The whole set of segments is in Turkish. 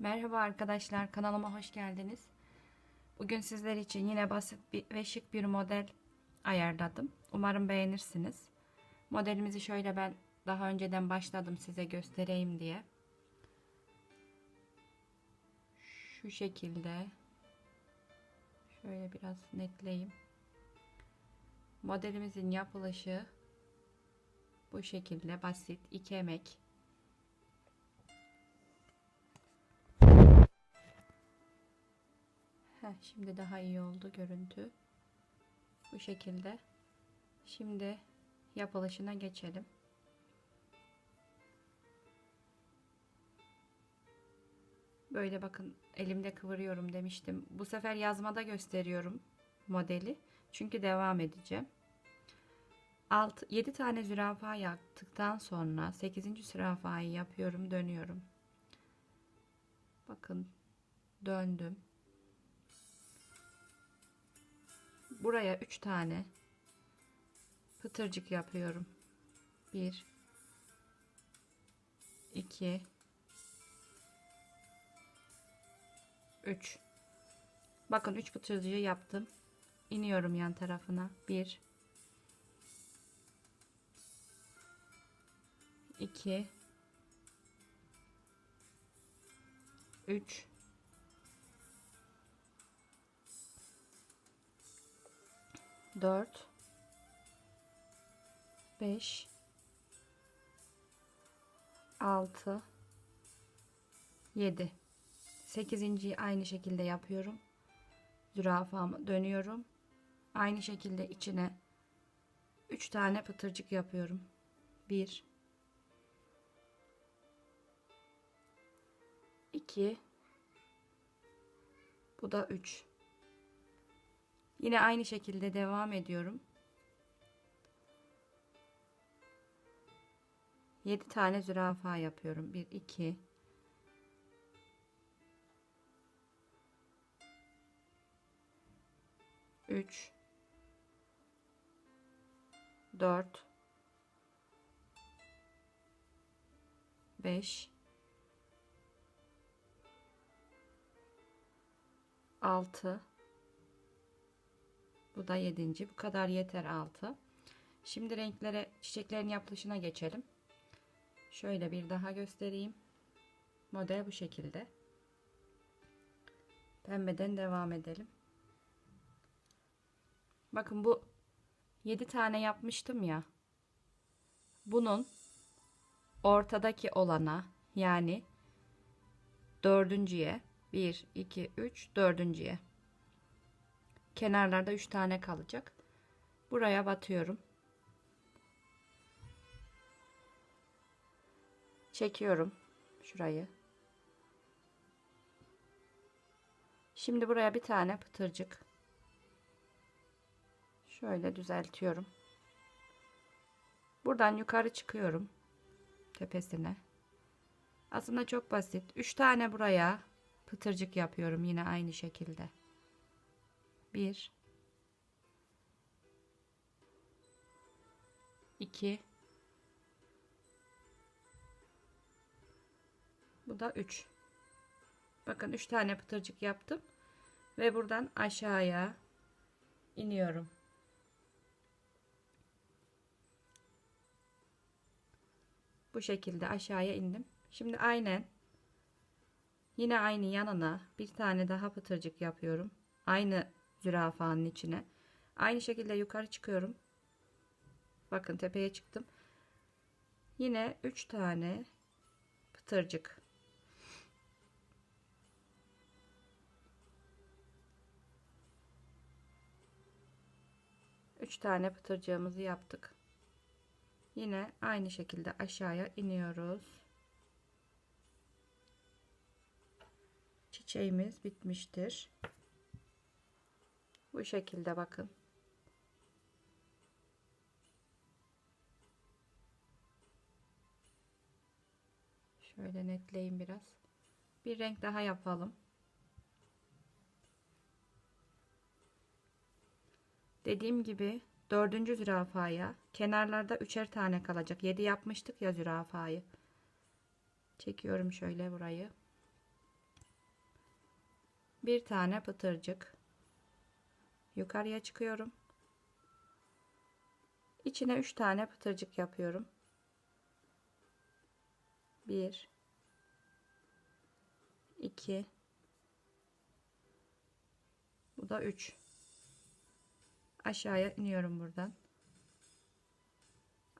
Merhaba arkadaşlar kanalıma hoş geldiniz. Bugün sizler için yine basit ve şık bir model ayarladım. Umarım beğenirsiniz. Modelimizi şöyle ben daha önceden başladım size göstereyim diye. Şu şekilde şöyle biraz netleyeyim. Modelimizin yapılışı bu şekilde basit iki emek Heh, şimdi daha iyi oldu görüntü. Bu şekilde. Şimdi yapılışına geçelim. Böyle bakın elimde kıvırıyorum demiştim. Bu sefer yazmada gösteriyorum modeli. Çünkü devam edeceğim. 6 7 tane zürafa yaptıktan sonra 8. zürafayı yapıyorum, dönüyorum. Bakın döndüm. Buraya 3 tane pıtırcık yapıyorum. 1 2 3 Bakın 3 pıtırcığı yaptım. İniyorum yan tarafına. 1 2 3 4 5 6 7 8. aynı şekilde yapıyorum. Zürafamı dönüyorum. Aynı şekilde içine 3 tane pıtırcık yapıyorum. 1 2 Bu da 3 Yine aynı şekilde devam ediyorum. 7 tane zürafa yapıyorum. 1 2 3 4 5 6 bu da yedinci. Bu kadar yeter altı. Şimdi renklere çiçeklerin yapılışına geçelim. Şöyle bir daha göstereyim. Model bu şekilde. Pembeden devam edelim. Bakın bu 7 tane yapmıştım ya. Bunun ortadaki olana yani dördüncüye 1 2 3 dördüncüye Kenarlarda 3 tane kalacak. Buraya batıyorum. Çekiyorum şurayı. Şimdi buraya bir tane pıtırcık. Şöyle düzeltiyorum. Buradan yukarı çıkıyorum. Tepesine. Aslında çok basit. 3 tane buraya pıtırcık yapıyorum yine aynı şekilde. 1 2 Bu da 3 Bakın 3 tane pıtırcık yaptım ve buradan aşağıya iniyorum. Bu şekilde aşağıya indim. Şimdi aynen yine aynı yanına bir tane daha pıtırcık yapıyorum. Aynı zürafanın içine. Aynı şekilde yukarı çıkıyorum. Bakın tepeye çıktım. Yine 3 tane pıtırcık. Üç tane pıtırcığımızı yaptık. Yine aynı şekilde aşağıya iniyoruz. Çiçeğimiz bitmiştir. Bu şekilde bakın. Şöyle netleyeyim biraz. Bir renk daha yapalım. Dediğim gibi dördüncü zürafaya kenarlarda üçer tane kalacak. Yedi yapmıştık ya zürafayı. Çekiyorum şöyle burayı. Bir tane pıtırcık. Yukarıya çıkıyorum. İçine 3 tane pıtırcık yapıyorum. 1 2 Bu da 3 Aşağıya iniyorum buradan.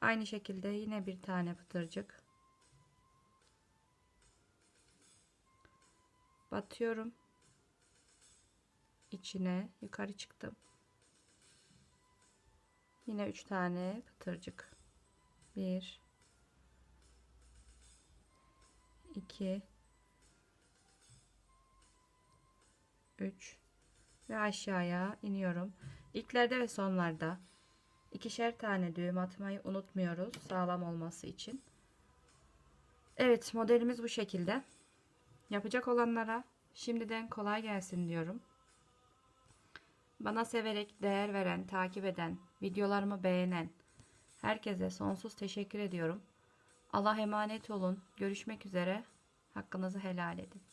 Aynı şekilde yine bir tane pıtırcık. Batıyorum. İçine yukarı çıktım. Yine 3 tane pıtırcık. 1 2 3 ve aşağıya iniyorum. İlklerde ve sonlarda ikişer tane düğüm atmayı unutmuyoruz sağlam olması için. Evet modelimiz bu şekilde. Yapacak olanlara şimdiden kolay gelsin diyorum. Bana severek değer veren, takip eden, videolarımı beğenen herkese sonsuz teşekkür ediyorum. Allah emanet olun. Görüşmek üzere. Hakkınızı helal edin.